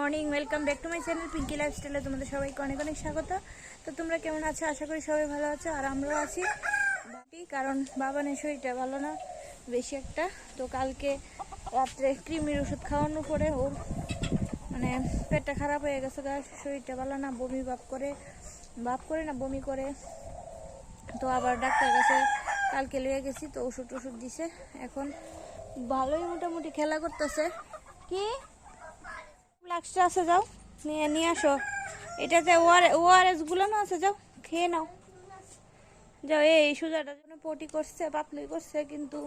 Morning, welcome back to my channel Pinky লাইফস্টাইলে তোমাদের সবাইকে অনেক অনেক স্বাগত। তো তোমরা কেমন আছো? আশা করি সবাই ভালো আছো, আর আমরাও আছি। কারণ বাবানের শরীরটা ভালো না, বেশি একটা। তো কালকে রাত্রে কৃমির ওষুধ খাওয়ানোর পরে ওর মানে পেটটা খারাপ হয়ে গেছে গা শরীরটা ভালো না, বমি ভাব করে ভাব করে না, বমি করে। তো আবার ডাক্তার কাছে কালকে লিয়ে গেছি, তো ওষুধ টষুধ দিছে। এখন ভালোই মোটামুটি খেলা করতেছে। কি? ফ্লাক্সটা আছে, যাও। নিয়ে নিয়ে আসো। এটাতে ওয়ার ওআরএসগুলো না আছে, যাও, খেয়ে নাও। যাও, এই সুজাটার জন্য পটি করছে, পাতলুই করছে, কিন্তু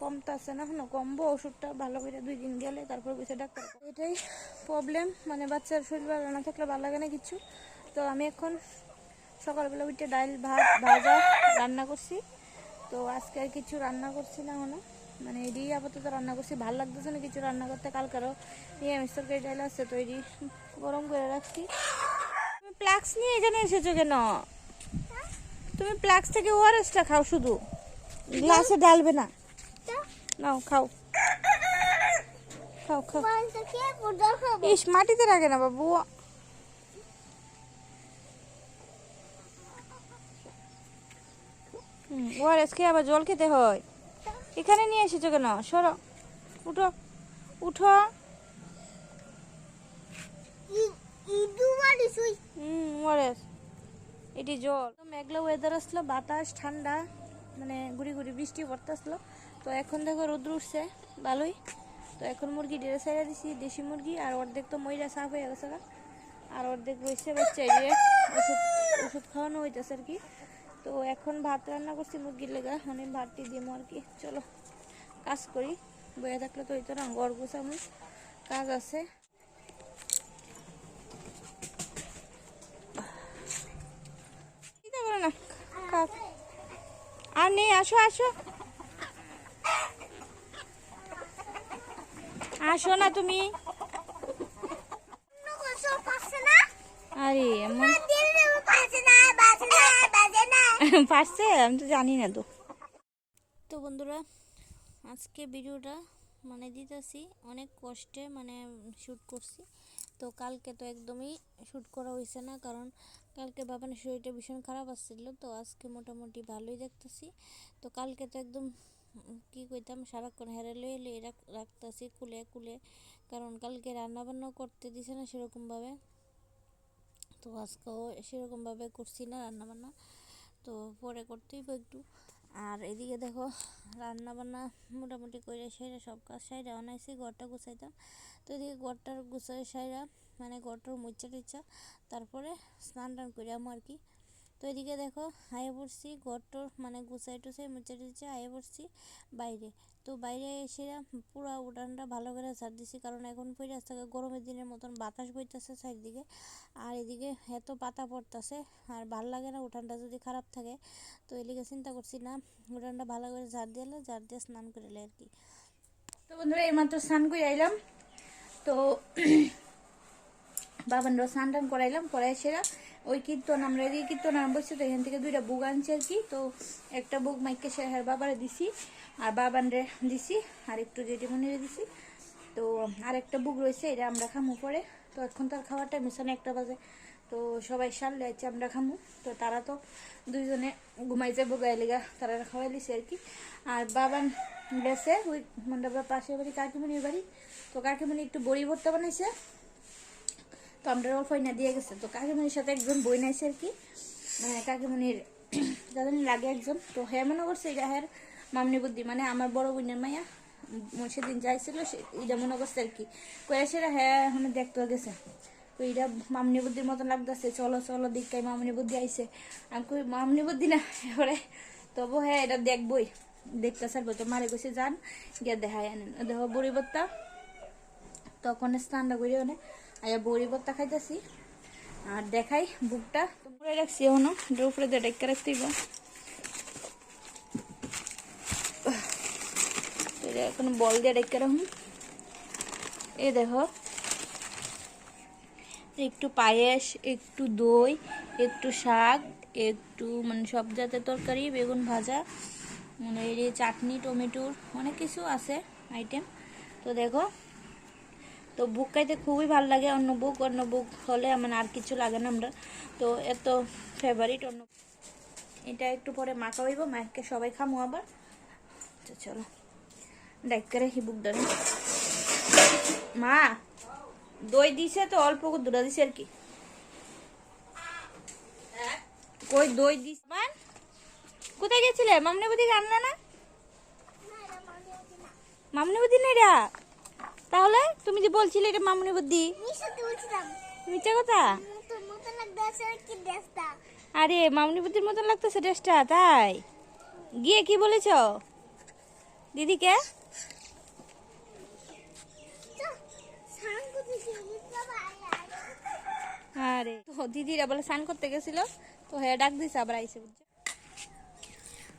কমতাছে না এখনও। কমবো, ওষুধটা ভালো করে দুই দিন গেলে তারপর গেছে ডাক্তার এটাই প্রবলেম মানে বাচ্চার শরীর ভালো না থাকলে ভালো লাগে না কিছু। তো আমি এখন সকালবেলা উঠে ডাল ভাত ভাজা রান্না করছি। তো আজকে আর কিছু রান্না করছি না এখনও। মানে এডি আপাতত রান্না করছি। ভালো লাগতেছে না কিছু রান্না করতে কালকারও নিরামিষ তরকারি ডাল আছে তো এডি গরম করে রাখছি। তুমি প্লাক্স নিয়ে এখানে এসেছ কেন? তুমি প্লাক্স থেকে ওআরএসটা খাও শুধু। গ্লাসে ডালবে না। নাও, খাও। খাও খাও। ইস, মাটিতে রাখে না বাবু। ওআরএস খেয়ে আবার জল খেতে হয়। এখানে নিয়ে এসেছ কেন? সরো। উঠো। উঠো। হুম এটি জল মেঘলা ওয়েদার আসলো বাতাস ঠান্ডা মানে গুড়ি গুড়ি বৃষ্টি পড়তে আসলো তো এখন দেখো রোদ্র উঠছে ভালোই। তো এখন মুরগি ডেড়ে সাইডে দিছি দেশি মুরগি আর অর্ধেক তো ময়রা সাফ হয়ে গেছে। আর অর্ধেক রয়েছে বাচ্চা ওষুধ ওষুধ খাওয়ানো হইতেছে আর কি। তো এখন ভাত রান্না করছি মুরগির লেগা। মানে ভাতটি দিমো আর কি। চলো কাজ করি। বয়ে থাকলে তো হইতো না গড় গোছামু। কাজ আছে। না। আর নেই আসো আসো। আসো না তুমি। আরে এমন পারছে? আমি তো জানি না তো। তো বন্ধুরা, আজকে ভিডিওটা মানে দিতেছি, অনেক কষ্টে মানে শ্যুট করছি। তো কালকে তো একদমই শ্যুট করা হয়েছে না, কারণ কালকে বাবানের শরীরটা ভীষণ খারাপ আসছিল তো আজকে মোটামুটি ভালোই দেখতেছি। তো কালকে তো একদম, কি কইতাম, সারাক্ষণ হেরে লয়ে লয়ে রাখ- রাখতাছি কুলে কুলে, কারণ কালকে রান্না বান্নাও করতে দিছে না সেরকমভাবে। তো আজকেও সেরকমভাবে করছি না রান্নাবান্না। তো পরে করতেই হবে একটু। আর এদিকে দেখো রান্না বান্না মোটামুটি করে সেরে সব কাজ সাইরা অনাইছি, ঘরটা গুছাইতাম। তো এদিকে ঘরটার গুছাই সাইরা মানে ঘরটার মুচ্ছা টুচ্ছা তারপরে স্নান টান করে আমার কি। তো এদিকে দেখো আয়ে পড়ছি ঘরটোর মানে গুছাই টুছাই মুচ্চা টিচ্চা আয়ে পড়ছি বাইরে। তো বাইরে এসে পুরো উঠানটা ভালো করে ঝাড় দিছি, কারণ এখন পরে আসতে গরমের দিনের মতন বাতাস বইতেছে চারিদিকে। আর এদিকে এত পাতা পড়তেছে, আর ভালো লাগে না উঠানটা যদি খারাপ থাকে। তো এদিকে চিন্তা করছি না, উঠানটা ভালো করে ঝাড় দিলে ঝাড় দিয়ে স্নান করলে আর কি। তো বন্ধুরা, এইমাত্র স্নান করে আইলাম। তো বাবানরা স্নান টান করাইলাম করাই সেরা ওই কীর্তন আমরা এদিকে কীর্তন আরম্ভ করছি তো এখান থেকে দুইটা বুক আনছি আর কি। তো একটা বুক মাইকে শেহার বাবারে দিছি, আর বাবানরে দিছি, আর একটু জেঠিমনিরে দিছি। তো আর একটা বুক রয়েছে, এটা আমরা খামু পরে। তো এখন তার খাওয়ার টাইম হচ্ছে একটা বাজে। তো সবাই সারলে আছে আমরা খামু। তো তারা তো দুইজনে ঘুমাই যাব গায়ে লেগা, তারা খাওয়াই লিছে আর কি। আর বাবান গেছে, ওই মন্ডপের পাশের বাড়ি, কাকিমণির বাড়ি। তো কাকিমণি একটু বড়ি ভর্তা বানাইছে। তো আমরা অল্প না দিয়ে গেছে। তো কাকিমণির সাথে একজন বই নাইছে আর কি। মানে কাকিমণির যাদের লাগে একজন, তো হ্যাঁ মনে করছে এটা হ্যাঁ মামনি বুদ্ধি। মানে আমার বড় বোনের মাইয়া সেদিন যাইছিল এটা মনে করছে আর কি। কয়ে সেটা হ্যাঁ মানে দেখতে গেছে। তো এটা মামনি বুদ্ধির মতন লাগতেছে, চলো চলো দিকটাই মামনি বুদ্ধি আইছে। আমি কই, মামনি বুদ্ধি না? এবারে তবু হ্যাঁ এটা দেখবই। দেখতে সারবো তো মারে গেছে যান, গিয়ে দেখায় আনেন। দেখো বুড়ি বত্তা তখন স্নানটা করি অনেক আয়া বড়ি ভর্তা খাইতেছি। আর দেখাই বুকটা। উপরে রাখছি এখনও এটার উপরে দিয়ে ডেকে রাখতে হইব। এখন বল দিয়ে ডেকে রাখুন। এই দেখো। একটু পায়েস, একটু দই, একটু শাক, একটু মানে সব জাতের তরকারি, বেগুন ভাজা মানে চাটনি, টমেটোর অনেক কিছু আছে আইটেম তো দেখো। তো বুক খাইতে খুবই ভালো লাগে অন্য বুক অন্য বুক হলে মানে আর কিছু লাগে না আমরা। তো এত ফেভারিট অন্য এটা একটু পরে মাখা হইব মাকে সবাই খামো আবার। তো চলো ডাইক করে হি বুক ধরে। মা দই দিছে তো অল্প দুটা দিছে আর কি। কই দই দিস মান কোথায় গেছিলে? মামনি বুদি আনলে না? মামনি বুদ্ধি নেই রা। তাহলে তুমি যে বলছিলে এটা মামনি বুদ্ধি। মিথ্যা কথা? আরে মামনি বুদ্ধির মতন লাগতেছে ড্রেসটা তাই? গিয়ে কি বলেছ? দিদিকে? আরে তো দিদিরা বলে স্নান করতে গেছিল তো হ্যাঁ ডাক দিছে আবার আইসে বুঝছ?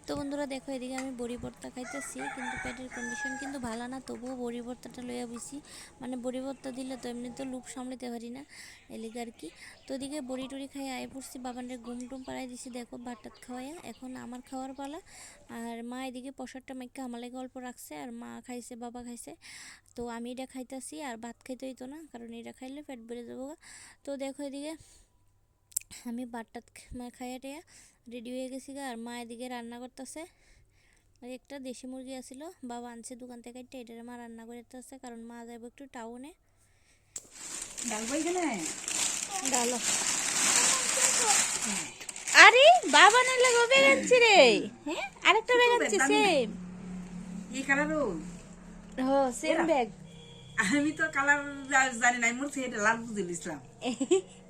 তো বন্ধুরা দেখো, এদিকে আমি বড়ি ভর্তা খাইতেছি, কিন্তু পেটের কন্ডিশন কিন্তু ভালো না, তবুও বড়ি ভর্তাটা লইয়া বুঝছি মানে বড়ি ভর্তা দিলে তো এমনি তো লুপ সামলাতে পারি না এলিগে আর কি। তো ওদিকে বড়ি টড়ি খাই আয় পড়ছি, বাবানের ঘুম টুম পাড়াই দিছি, দেখো ভাতটাত খাওয়াইয়া। এখন আমার খাওয়ার পালা, আর মা এদিকে প্রসাদটা মাইকা আমার লাগে অল্প রাখছে, আর মা খাইছে, বাবা খাইছে। তো আমি এটা খাইতাছি, আর ভাত খাইতে হইতো না, কারণ এটা খাইলে পেট বেড়ে যাব। তো দেখো এদিকে আমি বাটটা খাইয়া টেয়া রেডি হয়ে গেছি গা, আর মা এদিকে রান্না করতেছে। আর একটা দেশি মুরগি আছিল বাবা আনছে দোকান থেকে একটা এটার মা রান্না করতেছে কারণ মা যাব একটু টাউনে। ডালো আরে বাবা না লাগো বেগ আনছি রে। হ্যাঁ আরেকটা সেম এই কালারও হো সেম ব্যাগ আমি তো কালার জানি না মোর সেটা লাল বুঝে দিছিলাম।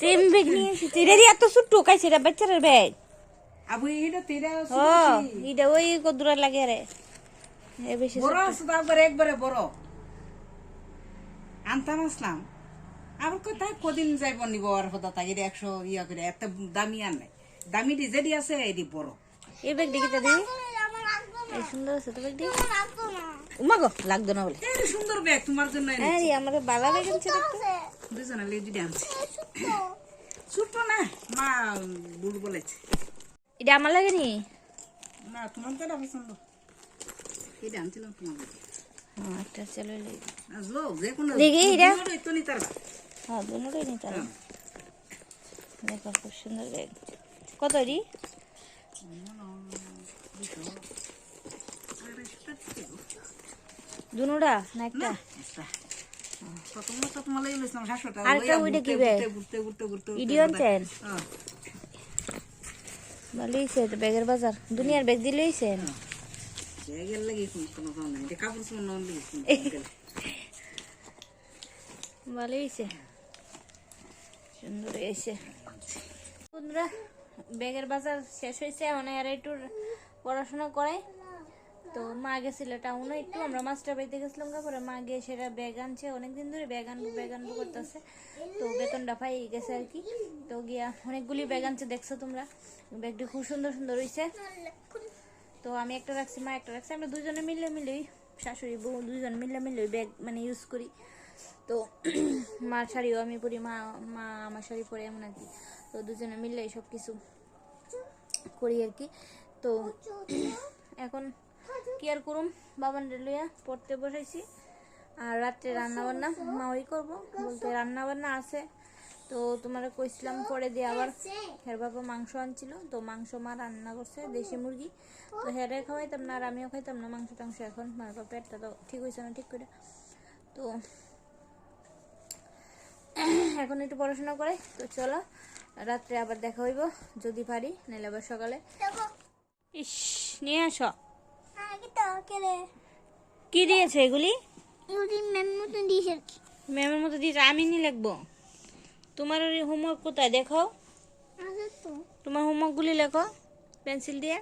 সেম ব্যাগ নিয়ে এসেছি। রে রে এত ছোট্ট কাইছে রে বাচ্চার ব্যাগ আবু এটা তেরা ও এটা ওই কদুরা লাগে রে। এ বেশি বড় আছে তো একবারে বড়। আনতাম আসলাম। আবার কোথায় কদিন যাইব নিব আর হতা তাই এটা একশো ইয়া করে এত দামি আর নাই। দামি যেটি আছে এটি বড়। এই ব্যাগ দিকে দিদি লাগতো না এই সুন্দর আছে তো ব্যাগ দি আমার লাগতো না উমা গো লাগতো না বলে। সুন্দর ব্যাগ তোমার জন্য এনেছি। হ্যাঁ আমাদের বালা ব্যাগ আনছে দুজনে লেডি আনছি ছোট্ট না মা বুড় বলেছে। এটা আমার লাগে নি? না তোমার তো পছন্দ? এটা আনছিলাম তোমার। হ্যাঁ একটা চলো দেখি এটা। নিতে। হ্যাঁ দুটোই নি তার। দেখো খুব সুন্দর ব্যাগ কত রি দুনোটা না একটা। ব্যাগের বাজার। দুনিয়ার ব্যাগ। ভালো হয়েছে সুন্দর হয়েছে বন্ধুরা ব্যাগের বাজার শেষ হয়েছে আর একটু পড়াশোনা করে তো মা গেছিল টাউনে একটু আমরা মাস্টার বাড়িতে গেছিলাম গা, পরে মা গিয়ে সেটা ব্যাগ আনছে। অনেকদিন ধরে ব্যাগ আনব ব্যাগ আনব করতেছে। তো বেতনটা পাই গেছে আর কি। তো গিয়া অনেকগুলি ব্যাগ আনছে দেখছ তোমরা? ব্যাগটি খুব সুন্দর সুন্দর হয়েছে তো আমি একটা রাখছি মা একটা রাখছি। আমরা দুজনে মিলে মিলেই শাশুড়ি বউ দুজন মিলে মিলে ব্যাগ মানে ইউজ করি। তো মার শাড়িও আমি পরি মা মা আমার শাড়ি পরে এমন আর কি। তো দুজনে মিলে সব কিছু করি আর কি। তো এখন কি আর করুম? বাবান লইয়া পড়তে বসাইছি। আর রাত্রে রান্না বান্না মা ওই করব। বলতে রান্না বান্না আছে। তো তোমার কইছিলাম পরে দিয়ে আবার হের বাবা মাংস আনছিল। তো মাংস মা রান্না করছে, দেশি মুরগি। তো হেরে খাওয়াইতাম না আর আমিও খাইতাম না মাংস টাংস এখন। মার পেটটা তো ঠিক হয়েছে না ঠিক করে তো এখন একটু পড়াশোনা করে। তো চলো, রাত্রে আবার দেখা হইব। যদি পারি নাহলে আবার সকালে। ইস, নিয়ে আসো। কি দিয়েছে এগুলি? ম্যামের মতো দিয়েছে আমি নি লিখব। তোমার হোমওয়ার্ক কোথায় দেখো? তোমার হোমওয়ার্কগুলি লেখো পেন্সিল দিয়ে।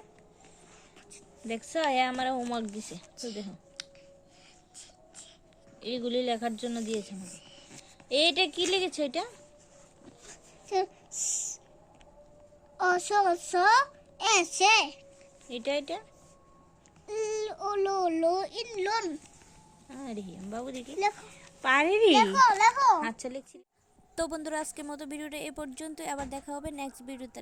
দেখছ এ আমার হোমওয়ার্ক দিছে। তো দেখো। এইগুলি লেখার জন্য দিয়েছে আমাকে। এইটা কি লিখেছে এটা? অস অস এসে। এটা এটা? লোন আরে বাবু দেখি। লেখো। পারে রে। লেখো লেখো। আচ্ছা লিখছি। তো বন্ধুরা আজকের মতো ভিডিওটা এ পর্যন্ত আবার দেখা হবে নেক্সট ভিডিওতে।